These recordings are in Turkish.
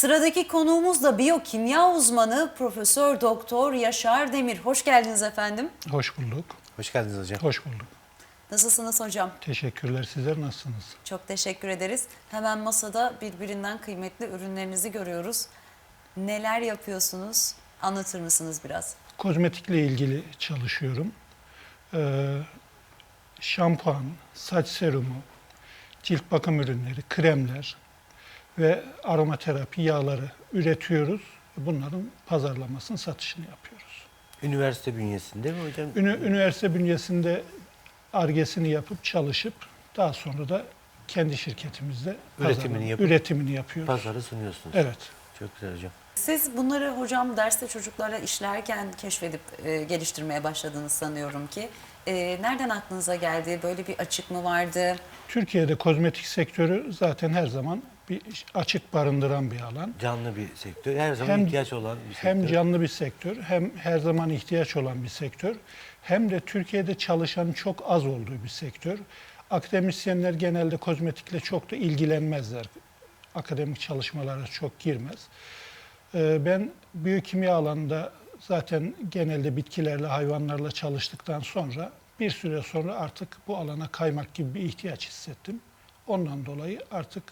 Sıradaki konuğumuz da biyokimya uzmanı Profesör Doktor Yaşar Demir. Hoş geldiniz efendim. Hoş bulduk. Hoş geldiniz hocam. Hoş bulduk. Nasılsınız hocam? Teşekkürler. Sizler nasılsınız? Çok teşekkür ederiz. Hemen masada birbirinden kıymetli ürünlerinizi görüyoruz. Neler yapıyorsunuz? Anlatır mısınız biraz? Kozmetikle ilgili çalışıyorum. Ee, şampuan, saç serumu, cilt bakım ürünleri, kremler ve aromaterapi yağları üretiyoruz. Bunların pazarlamasını, satışını yapıyoruz. Üniversite bünyesinde mi hocam? Ünü- üniversite bünyesinde argesini yapıp çalışıp daha sonra da kendi şirketimizde Üretimini pazarlama- yapıp üretimini yapıyoruz. Pazarı sunuyorsunuz. Evet. Çok güzel hocam. Siz bunları hocam derste çocuklarla işlerken keşfedip e, geliştirmeye başladınız sanıyorum ki. E, nereden aklınıza geldi? Böyle bir açık mı vardı? Türkiye'de kozmetik sektörü zaten her zaman bir açık barındıran bir alan. Canlı bir sektör. Her zaman Hem- ihtiyaç olan bir sektör. Hem canlı bir sektör, hem her zaman ihtiyaç olan bir sektör, hem de Türkiye'de çalışan çok az olduğu bir sektör. Akademisyenler genelde kozmetikle çok da ilgilenmezler. Akademik çalışmalara çok girmez. Ee, Ben biyokimya alanında zaten genelde bitkilerle, hayvanlarla çalıştıktan sonra bir süre sonra artık bu alana kaymak gibi bir ihtiyaç hissettim. Ondan dolayı artık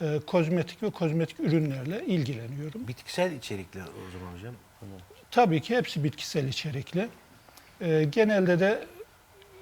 e, kozmetik ve kozmetik ürünlerle ilgileniyorum. Bitkisel içerikli o zaman hocam. Tabii ki hepsi bitkisel içerikli. Ee, genelde de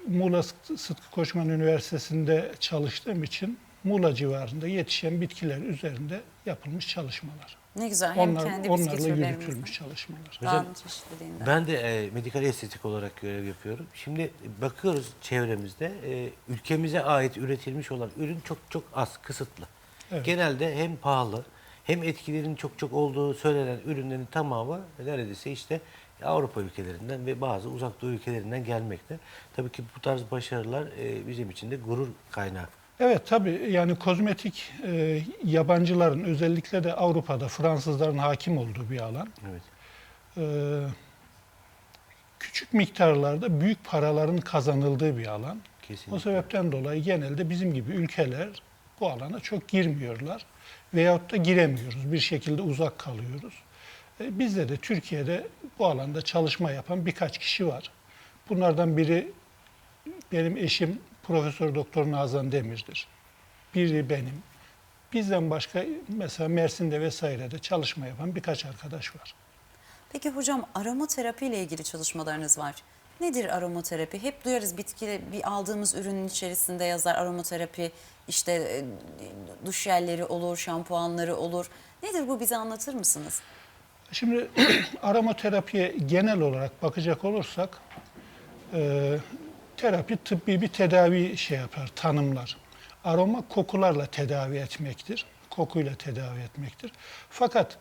Muğla Sıtkı Koçman Üniversitesi'nde çalıştığım için Muğla civarında yetişen bitkiler üzerinde yapılmış çalışmalar. Ne güzel. Hem Onlar, kendi onlarla türlerimizden. yürütülmüş çalışmalar. Çeşitliliğinden. Ben de e, medikal estetik olarak görev yapıyorum. Şimdi bakıyoruz çevremizde e, ülkemize ait üretilmiş olan ürün çok çok az, kısıtlı. Evet. Genelde hem pahalı hem etkilerin çok çok olduğu söylenen ürünlerin tamamı neredeyse işte Avrupa ülkelerinden ve bazı uzak doğu ülkelerinden gelmekte. Tabii ki bu tarz başarılar e, bizim için de gurur kaynağı. Evet tabii yani kozmetik e, yabancıların özellikle de Avrupa'da Fransızların hakim olduğu bir alan. Evet. E, küçük miktarlarda büyük paraların kazanıldığı bir alan. Kesinlikle. O sebepten dolayı genelde bizim gibi ülkeler bu alana çok girmiyorlar. Veyahut da giremiyoruz. Bir şekilde uzak kalıyoruz. E, Bizde de Türkiye'de bu alanda çalışma yapan birkaç kişi var. Bunlardan biri benim eşim Profesör Doktor Nazan Demir'dir. Biri benim. Bizden başka mesela Mersin'de vesairede çalışma yapan birkaç arkadaş var. Peki hocam aromaterapi ile ilgili çalışmalarınız var. Nedir aromaterapi? Hep duyarız bitki bir aldığımız ürünün içerisinde yazar aromaterapi işte e, duş jelleri olur, şampuanları olur. Nedir bu bize anlatır mısınız? Şimdi aromaterapiye genel olarak bakacak olursak e, terapi tıbbi bir tedavi şey yapar, tanımlar. Aroma kokularla tedavi etmektir. Kokuyla tedavi etmektir. Fakat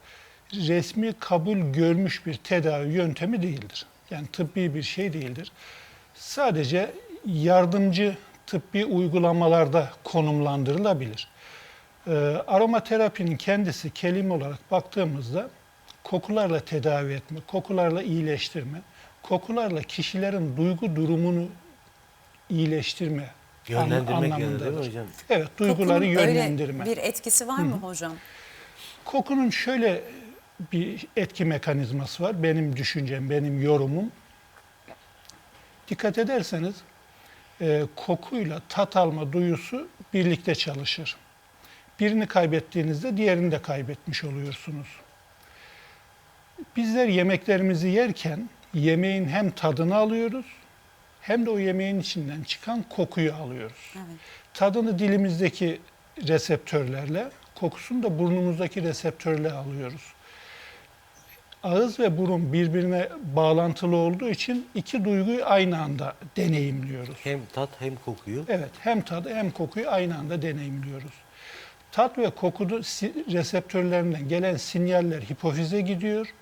resmi kabul görmüş bir tedavi yöntemi değildir. Yani tıbbi bir şey değildir. Sadece yardımcı tıbbi uygulamalarda konumlandırılabilir. Ee, aromaterapinin kendisi kelime olarak baktığımızda kokularla tedavi etme, kokularla iyileştirme, kokularla kişilerin duygu durumunu iyileştirme Yönlendirmek yani değil mi anlamındadır. hocam? Evet, duyguları Kokunun öyle yönlendirme. bir etkisi var mı hocam? Kokunun şöyle bir etki mekanizması var. Benim düşüncem, benim yorumum. Dikkat ederseniz e, kokuyla tat alma duyusu birlikte çalışır. Birini kaybettiğinizde diğerini de kaybetmiş oluyorsunuz. Bizler yemeklerimizi yerken yemeğin hem tadını alıyoruz hem de o yemeğin içinden çıkan kokuyu alıyoruz. Evet. Tadını dilimizdeki reseptörlerle, kokusunu da burnumuzdaki reseptörle alıyoruz. Ağız ve burun birbirine bağlantılı olduğu için iki duyguyu aynı anda deneyimliyoruz. Hem tat hem kokuyu. Evet, hem tadı hem kokuyu aynı anda deneyimliyoruz. Tat ve koku si- reseptörlerinden gelen sinyaller hipofize gidiyor.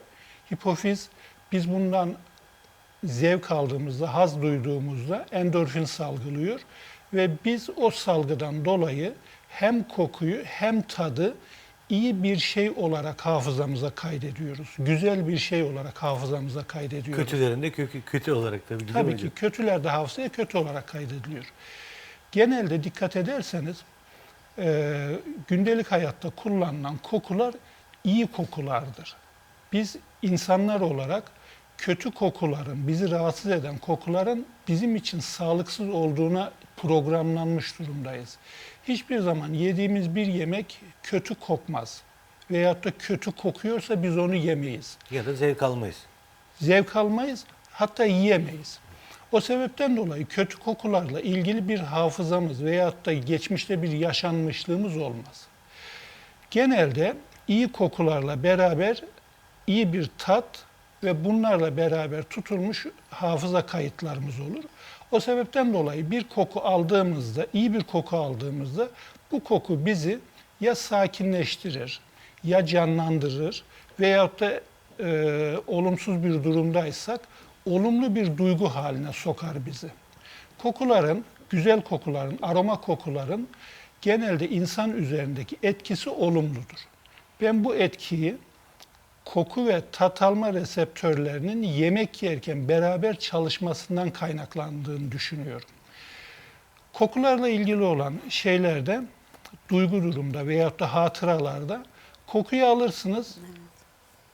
Hipofiz biz bundan zevk aldığımızda, haz duyduğumuzda endorfin salgılıyor ve biz o salgıdan dolayı hem kokuyu hem tadı iyi bir şey olarak hafızamıza kaydediyoruz. Güzel bir şey olarak hafızamıza kaydediyoruz. Kötülerin de kökü, kötü olarak tabii. mi Tabii hocam? ki kötüler de hafızaya kötü olarak kaydediliyor. Genelde dikkat ederseniz e, gündelik hayatta kullanılan kokular iyi kokulardır. Biz insanlar olarak kötü kokuların, bizi rahatsız eden kokuların bizim için sağlıksız olduğuna programlanmış durumdayız. Hiçbir zaman yediğimiz bir yemek kötü kokmaz. Veyahut da kötü kokuyorsa biz onu yemeyiz. Ya da zevk almayız. Zevk almayız, hatta yiyemeyiz. O sebepten dolayı kötü kokularla ilgili bir hafızamız veyahut da geçmişte bir yaşanmışlığımız olmaz. Genelde iyi kokularla beraber iyi bir tat ve bunlarla beraber tutulmuş hafıza kayıtlarımız olur. O sebepten dolayı bir koku aldığımızda, iyi bir koku aldığımızda bu koku bizi ya sakinleştirir, ya canlandırır veyahut da e, olumsuz bir durumdaysak olumlu bir duygu haline sokar bizi. Kokuların, güzel kokuların, aroma kokuların genelde insan üzerindeki etkisi olumludur. Ben bu etkiyi koku ve tat alma reseptörlerinin yemek yerken beraber çalışmasından kaynaklandığını düşünüyorum. Kokularla ilgili olan şeylerde, duygu durumda veyahut da hatıralarda kokuyu alırsınız.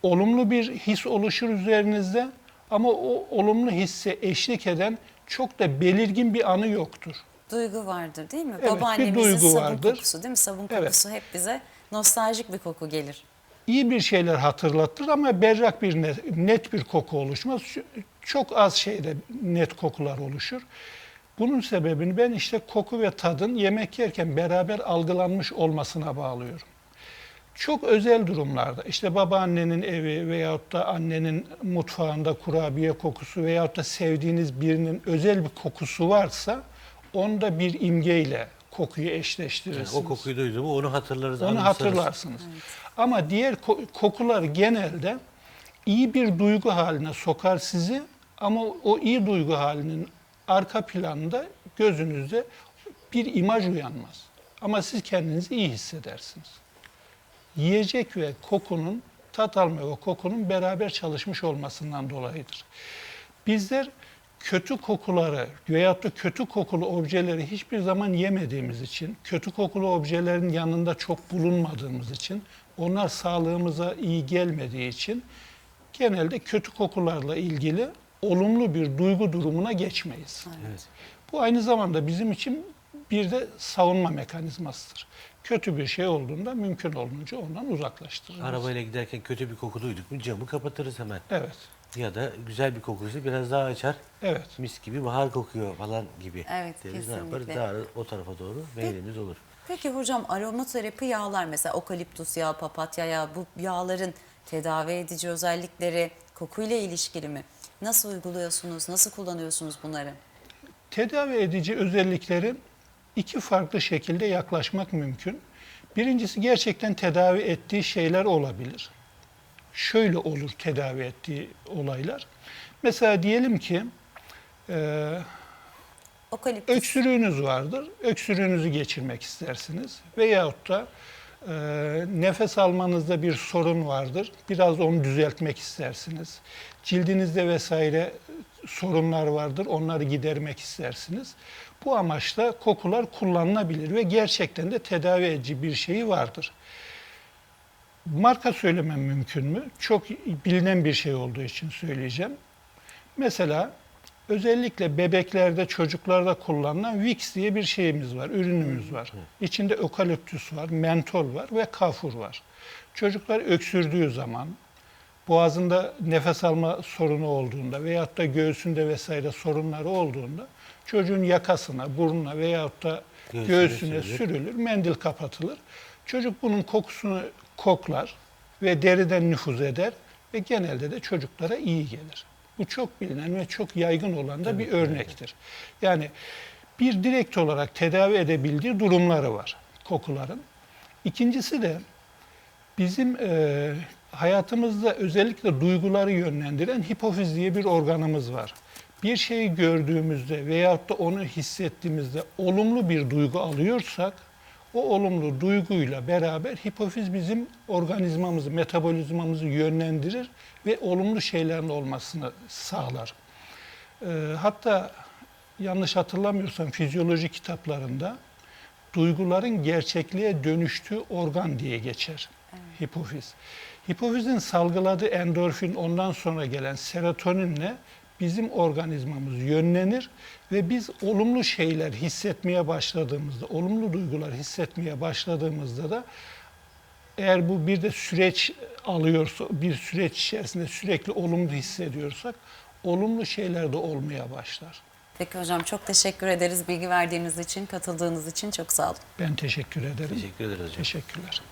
Olumlu bir his oluşur üzerinizde ama o olumlu hisse eşlik eden çok da belirgin bir anı yoktur. Duygu vardır değil mi? Evet, bir Babaannemizin duygu sabun vardır. kokusu değil mi? Sabun Evet. kokusu hep bize nostaljik bir koku gelir. İyi bir şeyler hatırlatır ama berrak bir net, net bir koku oluşmaz. Çok az şeyde net kokular oluşur. Bunun sebebini ben işte koku ve tadın yemek yerken beraber algılanmış olmasına bağlıyorum. Çok özel durumlarda işte babaannenin evi veyahut da annenin mutfağında kurabiye kokusu veyahut da sevdiğiniz birinin özel bir kokusu varsa onda bir imgeyle kokuyu Yani eşleştirirsiniz. o kokuyu duyduğumu onu hatırlarız. Onu anımsarız. hatırlarsınız. Ama diğer ko- kokular genelde iyi bir duygu haline sokar sizi ama o iyi duygu halinin arka planında gözünüzde bir imaj uyanmaz. Ama siz kendinizi iyi hissedersiniz. Yiyecek ve kokunun, tat alma ve kokunun beraber çalışmış olmasından dolayıdır. Bizler kötü kokuları veyahut da kötü kokulu objeleri hiçbir zaman yemediğimiz için, kötü kokulu objelerin yanında çok bulunmadığımız için, onlar sağlığımıza iyi gelmediği için genelde kötü kokularla ilgili olumlu bir duygu durumuna geçmeyiz. Evet. Bu aynı zamanda bizim için bir de savunma mekanizmasıdır. Kötü bir şey olduğunda mümkün olunca ondan uzaklaştırırız. Arabayla giderken kötü bir koku duyduk mu camı kapatırız hemen. Evet, Ya da güzel bir kokuysa biraz daha açar. evet. Mis gibi bahar kokuyor falan gibi. Evet, deriz. Ne yaparız? kesinlikle. Daha o tarafa doğru meylimiz olur. Peki hocam aromaterapi yağlar mesela okaliptus yağı, papatya yağı bu yağların tedavi edici özellikleri kokuyla ilişkili mi? Nasıl uyguluyorsunuz? Nasıl kullanıyorsunuz bunları? Tedavi edici özellikleri iki farklı şekilde yaklaşmak mümkün. Birincisi gerçekten tedavi ettiği şeyler olabilir. Şöyle olur tedavi ettiği olaylar. Mesela diyelim ki e, öksürüğünüz vardır. Öksürüğünüzü geçirmek istersiniz. Veyahut da e, nefes almanızda bir sorun vardır. Biraz onu düzeltmek istersiniz. Cildinizde vesaire sorunlar vardır. Onları gidermek istersiniz. Bu amaçla kokular kullanılabilir ve gerçekten de tedavi edici bir şeyi vardır. Marka söylemem mümkün mü? Çok bilinen bir şey olduğu için söyleyeceğim. Mesela özellikle bebeklerde, çocuklarda kullanılan Vicks diye bir şeyimiz var, ürünümüz var. İçinde ökaliptüs var, mentol var ve kafur var. Çocuklar öksürdüğü zaman, boğazında nefes alma sorunu olduğunda veyahut da göğsünde vesaire sorunları olduğunda çocuğun yakasına, burnuna veyahut da Göğsüne göğsüne sürülür. sürülür, mendil kapatılır. Çocuk bunun kokusunu koklar ve deriden nüfuz eder ve genelde de çocuklara iyi gelir. Bu çok bilinen ve çok yaygın olan da bir örnektir. Yani bir direkt olarak tedavi edebildiği durumları var kokuların. İkincisi de bizim e, hayatımızda özellikle duyguları yönlendiren hipofiz diye bir organımız var. Bir şeyi gördüğümüzde veyahut da onu hissettiğimizde olumlu bir duygu alıyorsak o olumlu duyguyla beraber hipofiz bizim organizmamızı, metabolizmamızı yönlendirir ve olumlu şeylerin olmasını sağlar. E, hatta yanlış hatırlamıyorsam fizyoloji kitaplarında duyguların gerçekliğe dönüştüğü organ diye geçer hipofiz. Hipofizin salgıladığı endorfin ondan sonra gelen serotoninle bizim organizmamız yönlenir ve biz olumlu şeyler hissetmeye başladığımızda, olumlu duygular hissetmeye başladığımızda da eğer bu bir de süreç alıyorsa, bir süreç içerisinde sürekli olumlu hissediyorsak, olumlu şeyler de olmaya başlar. Peki hocam çok teşekkür ederiz bilgi verdiğiniz için, katıldığınız için çok sağ olun. Ben teşekkür ederim. Teşekkür ederiz hocam. Teşekkürler.